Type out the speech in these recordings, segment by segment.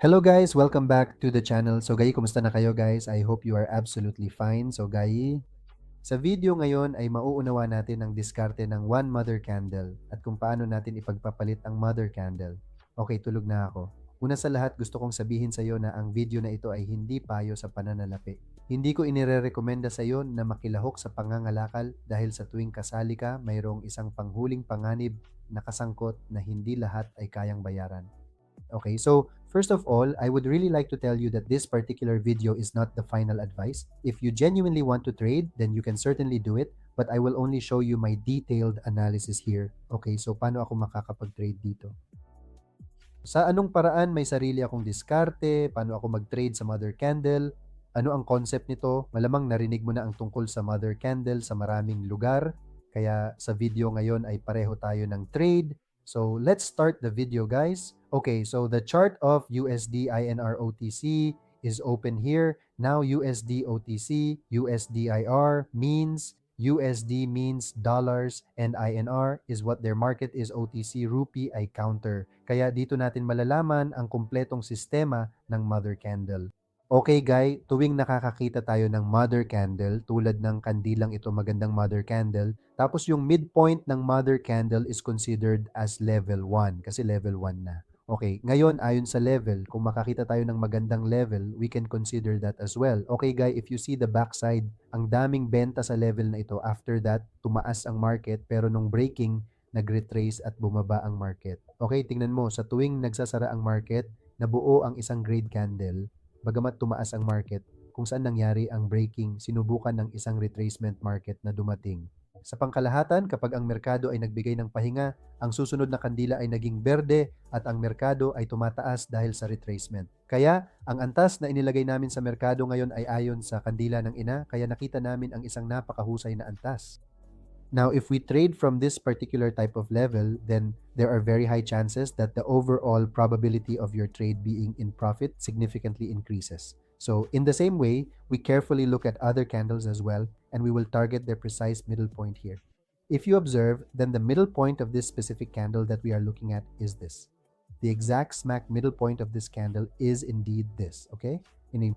Hello guys, welcome back to the channel. So gayi, kumusta na kayo guys? I hope you are absolutely fine. So gayi, sa video ngayon ay mauunawa natin ang diskarte ng one mother candle at kung paano natin ipagpapalit ang mother candle. Okay, tulog na ako. Una sa lahat, gusto kong sabihin sa iyo na ang video na ito ay hindi payo sa pananalapi. Hindi ko inirerekomenda sa iyo na makilahok sa pangangalakal dahil sa tuwing kasali ka, mayroong isang panghuling panganib na kasangkot na hindi lahat ay kayang bayaran. Okay, so first of all, I would really like to tell you that this particular video is not the final advice. If you genuinely want to trade, then you can certainly do it, but I will only show you my detailed analysis here. Okay, so paano ako makakapag-trade dito? Sa anong paraan may sarili akong diskarte, paano ako mag-trade sa mother candle, ano ang concept nito? Malamang narinig mo na ang tungkol sa mother candle sa maraming lugar. Kaya sa video ngayon ay pareho tayo ng trade. So let's start the video guys. Okay, so the chart of USD INR OTC is open here. Now USD OTC, USDIR means USD means dollars and INR is what their market is OTC rupee ay counter. Kaya dito natin malalaman ang kumpletong sistema ng mother candle. Okay guy, tuwing nakakakita tayo ng mother candle, tulad ng kandilang ito magandang mother candle, tapos yung midpoint ng mother candle is considered as level 1 kasi level 1 na. Okay, ngayon ayon sa level, kung makakita tayo ng magandang level, we can consider that as well. Okay guy, if you see the backside, ang daming benta sa level na ito. After that, tumaas ang market pero nung breaking, nag-retrace at bumaba ang market. Okay, tingnan mo, sa tuwing nagsasara ang market, nabuo ang isang grade candle, bagamat tumaas ang market, kung saan nangyari ang breaking, sinubukan ng isang retracement market na dumating. Sa pangkalahatan, kapag ang merkado ay nagbigay ng pahinga, ang susunod na kandila ay naging berde at ang merkado ay tumataas dahil sa retracement. Kaya, ang antas na inilagay namin sa merkado ngayon ay ayon sa kandila ng ina, kaya nakita namin ang isang napakahusay na antas. Now, if we trade from this particular type of level, then there are very high chances that the overall probability of your trade being in profit significantly increases. So, in the same way, we carefully look at other candles as well, and we will target their precise middle point here. If you observe, then the middle point of this specific candle that we are looking at is this. The exact smack middle point of this candle is indeed this, okay? In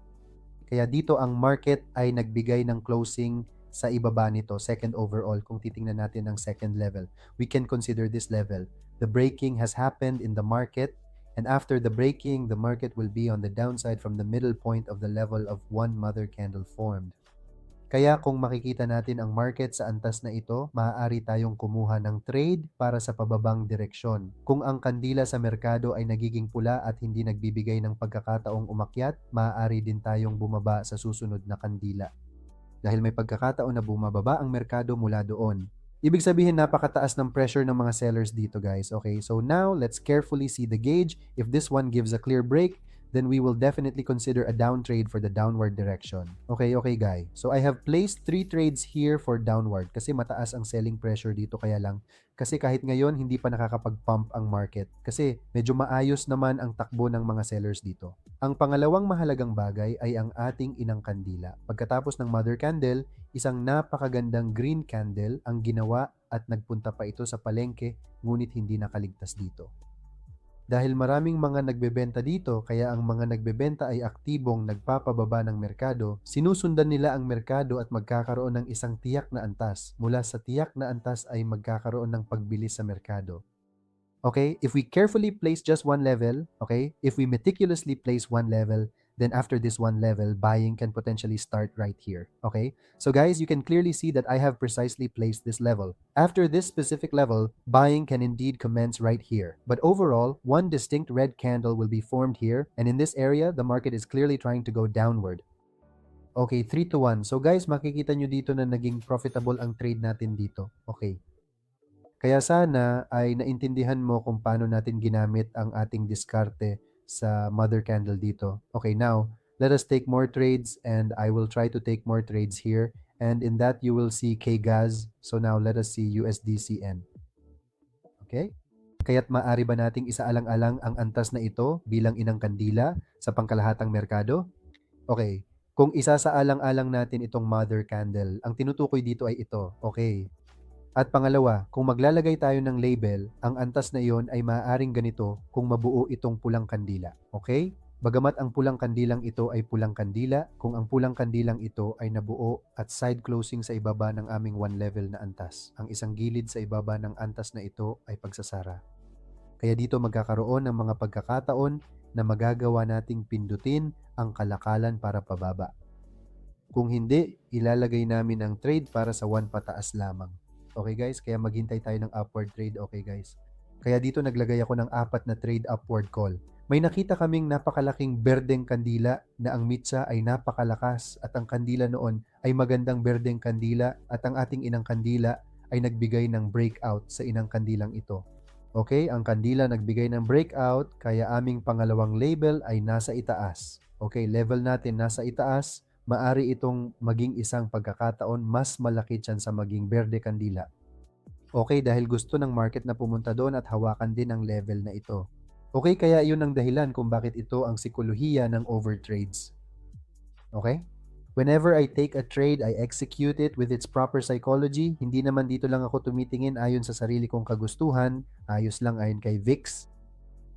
kaya dito ang market ay nagbigay ng closing sa ibaba nito, second overall, kung titingnan natin ang second level. We can consider this level. The breaking has happened in the market, and after the breaking, the market will be on the downside from the middle point of the level of one mother candle formed. Kaya kung makikita natin ang market sa antas na ito, maaari tayong kumuha ng trade para sa pababang direksyon. Kung ang kandila sa merkado ay nagiging pula at hindi nagbibigay ng pagkakataong umakyat, maaari din tayong bumaba sa susunod na kandila. Dahil may pagkakataon na bumababa ang merkado mula doon. Ibig sabihin napakataas ng pressure ng mga sellers dito guys. Okay, so now let's carefully see the gauge. If this one gives a clear break, then we will definitely consider a down trade for the downward direction. Okay, okay guy. So I have placed three trades here for downward kasi mataas ang selling pressure dito kaya lang. Kasi kahit ngayon hindi pa nakakapag-pump ang market kasi medyo maayos naman ang takbo ng mga sellers dito. Ang pangalawang mahalagang bagay ay ang ating inang kandila. Pagkatapos ng mother candle, isang napakagandang green candle ang ginawa at nagpunta pa ito sa palengke ngunit hindi nakaligtas dito. Dahil maraming mga nagbebenta dito kaya ang mga nagbebenta ay aktibong nagpapababa ng merkado, sinusundan nila ang merkado at magkakaroon ng isang tiyak na antas. Mula sa tiyak na antas ay magkakaroon ng pagbilis sa merkado. Okay, if we carefully place just one level, okay, if we meticulously place one level, then after this one level, buying can potentially start right here. Okay? So guys, you can clearly see that I have precisely placed this level. After this specific level, buying can indeed commence right here. But overall, one distinct red candle will be formed here, and in this area, the market is clearly trying to go downward. Okay, 3 to 1. So guys, makikita nyo dito na naging profitable ang trade natin dito. Okay. Kaya sana ay naintindihan mo kung paano natin ginamit ang ating diskarte sa mother candle dito. Okay, now, let us take more trades and I will try to take more trades here. And in that, you will see KGAZ. So now, let us see USDCN. Okay? Kaya't maaari ba nating isaalang-alang ang antas na ito bilang inang kandila sa pangkalahatang merkado? Okay, kung isasaalang-alang natin itong mother candle, ang tinutukoy dito ay ito. Okay. At pangalawa, kung maglalagay tayo ng label, ang antas na iyon ay maaaring ganito kung mabuo itong pulang kandila. Okay? Bagamat ang pulang kandilang ito ay pulang kandila, kung ang pulang kandilang ito ay nabuo at side closing sa ibaba ng aming one level na antas. Ang isang gilid sa ibaba ng antas na ito ay pagsasara. Kaya dito magkakaroon ng mga pagkakataon na magagawa nating pindutin ang kalakalan para pababa. Kung hindi, ilalagay namin ang trade para sa one pataas lamang. Okay guys, kaya maghintay tayo ng upward trade, okay guys. Kaya dito naglagay ako ng apat na trade upward call. May nakita kaming napakalaking berdeng kandila na ang mitsa ay napakalakas at ang kandila noon ay magandang berdeng kandila at ang ating inang kandila ay nagbigay ng breakout sa inang kandilang ito. Okay, ang kandila nagbigay ng breakout kaya aming pangalawang label ay nasa itaas. Okay, level natin nasa itaas, maari itong maging isang pagkakataon mas malaki dyan sa maging berde kandila. Okay, dahil gusto ng market na pumunta doon at hawakan din ang level na ito. Okay, kaya yun ang dahilan kung bakit ito ang sikolohiya ng overtrades. Okay? Whenever I take a trade, I execute it with its proper psychology. Hindi naman dito lang ako tumitingin ayon sa sarili kong kagustuhan, ayos lang ayon kay VIX.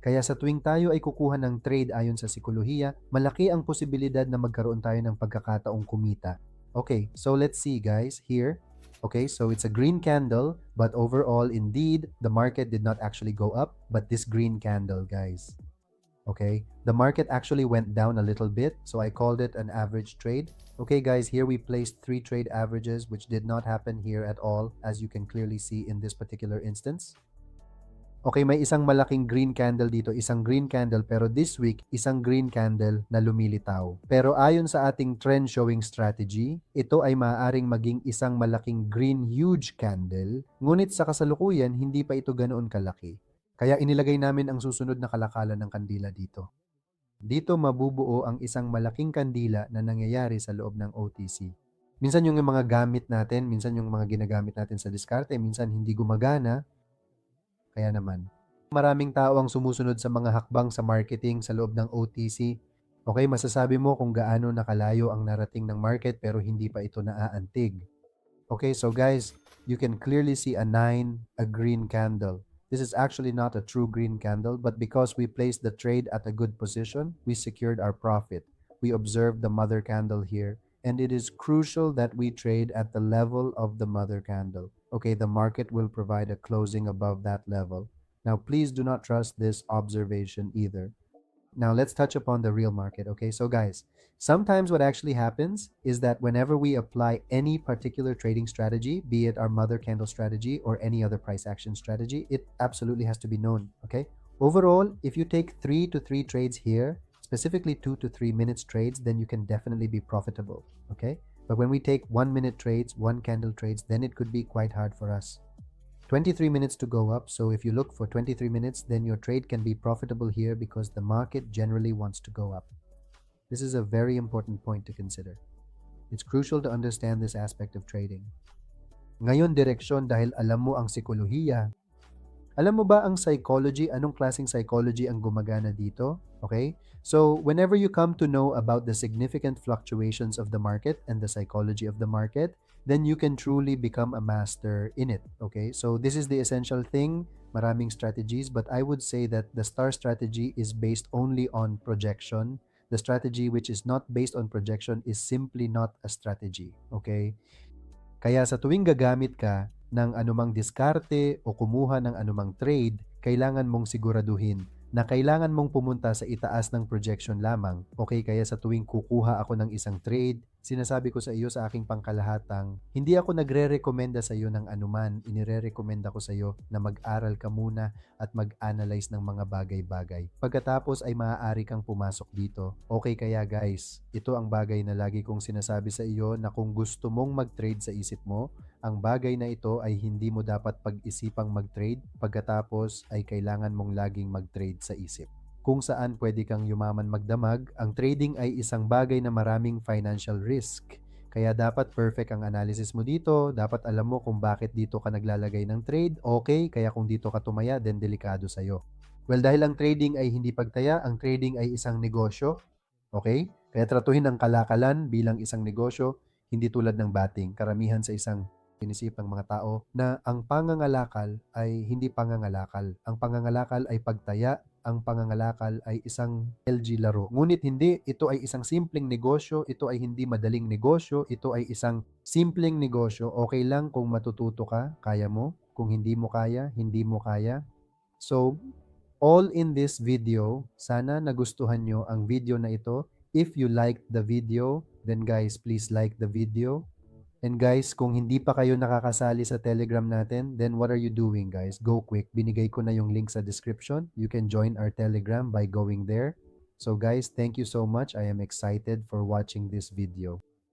Kaya sa tuwing tayo ay kukuha ng trade ayon sa sikolohiya, malaki ang posibilidad na magkaroon tayo ng pagkakataong kumita. Okay, so let's see guys, here, Okay, so it's a green candle, but overall, indeed, the market did not actually go up, but this green candle, guys. Okay, the market actually went down a little bit, so I called it an average trade. Okay, guys, here we placed three trade averages, which did not happen here at all, as you can clearly see in this particular instance. Okay, may isang malaking green candle dito, isang green candle, pero this week, isang green candle na lumilitaw. Pero ayon sa ating trend showing strategy, ito ay maaaring maging isang malaking green huge candle, ngunit sa kasalukuyan, hindi pa ito ganoon kalaki. Kaya inilagay namin ang susunod na kalakalan ng kandila dito. Dito mabubuo ang isang malaking kandila na nangyayari sa loob ng OTC. Minsan yung mga gamit natin, minsan yung mga ginagamit natin sa diskarte, minsan hindi gumagana, kaya naman, maraming tao ang sumusunod sa mga hakbang sa marketing sa loob ng OTC. Okay, masasabi mo kung gaano nakalayo ang narating ng market pero hindi pa ito naaantig. Okay, so guys, you can clearly see a 9, a green candle. This is actually not a true green candle, but because we placed the trade at a good position, we secured our profit. We observed the mother candle here, and it is crucial that we trade at the level of the mother candle okay, the market will provide a closing above that level. Now, please do not trust this observation either. Now, let's touch upon the real market, okay? So, guys, sometimes what actually happens is that whenever we apply any particular trading strategy, be it our mother candle strategy or any other price action strategy, it absolutely has to be known, okay? Overall, if you take three to three trades here, specifically two to three minutes trades, then you can definitely be profitable, okay? But when we take one minute trades, one candle trades, then it could be quite hard for us. 23 minutes to go up. So if you look for 23 minutes, then your trade can be profitable here because the market generally wants to go up. This is a very important point to consider. It's crucial to understand this aspect of trading. Ngayon direksyon dahil alam mo ang psikolohiya. Alam mo ba ang psychology? Anong klaseng psychology ang gumagana dito? Okay? So, whenever you come to know about the significant fluctuations of the market and the psychology of the market, then you can truly become a master in it. Okay? So, this is the essential thing. Maraming strategies, but I would say that the star strategy is based only on projection. The strategy which is not based on projection is simply not a strategy. Okay? Kaya sa tuwing gagamit ka ng anumang diskarte o kumuha ng anumang trade, kailangan mong siguraduhin na kailangan mong pumunta sa itaas ng projection lamang. Okay, kaya sa tuwing kukuha ako ng isang trade, sinasabi ko sa iyo sa aking pangkalahatang, hindi ako nagre-recommenda sa iyo ng anuman. Inire-recommenda ko sa iyo na mag-aral ka muna at mag-analyze ng mga bagay-bagay. Pagkatapos ay maaari kang pumasok dito. Okay kaya guys, ito ang bagay na lagi kong sinasabi sa iyo na kung gusto mong mag-trade sa isip mo, ang bagay na ito ay hindi mo dapat pag-isipang mag-trade pagkatapos ay kailangan mong laging mag-trade sa isip kung saan pwede kang yumaman magdamag, ang trading ay isang bagay na maraming financial risk. Kaya dapat perfect ang analysis mo dito, dapat alam mo kung bakit dito ka naglalagay ng trade, okay, kaya kung dito ka tumaya, then delikado sa'yo. Well, dahil ang trading ay hindi pagtaya, ang trading ay isang negosyo, okay? Kaya tratuhin ang kalakalan bilang isang negosyo, hindi tulad ng batting. Karamihan sa isang inisip mga tao na ang pangangalakal ay hindi pangangalakal. Ang pangangalakal ay pagtaya ang pangangalakal ay isang LG laro. Ngunit hindi, ito ay isang simpleng negosyo, ito ay hindi madaling negosyo, ito ay isang simpleng negosyo. Okay lang kung matututo ka, kaya mo. Kung hindi mo kaya, hindi mo kaya. So, all in this video, sana nagustuhan nyo ang video na ito. If you liked the video, then guys, please like the video. And guys, kung hindi pa kayo nakakasali sa Telegram natin, then what are you doing guys? Go quick. Binigay ko na yung link sa description. You can join our Telegram by going there. So guys, thank you so much. I am excited for watching this video.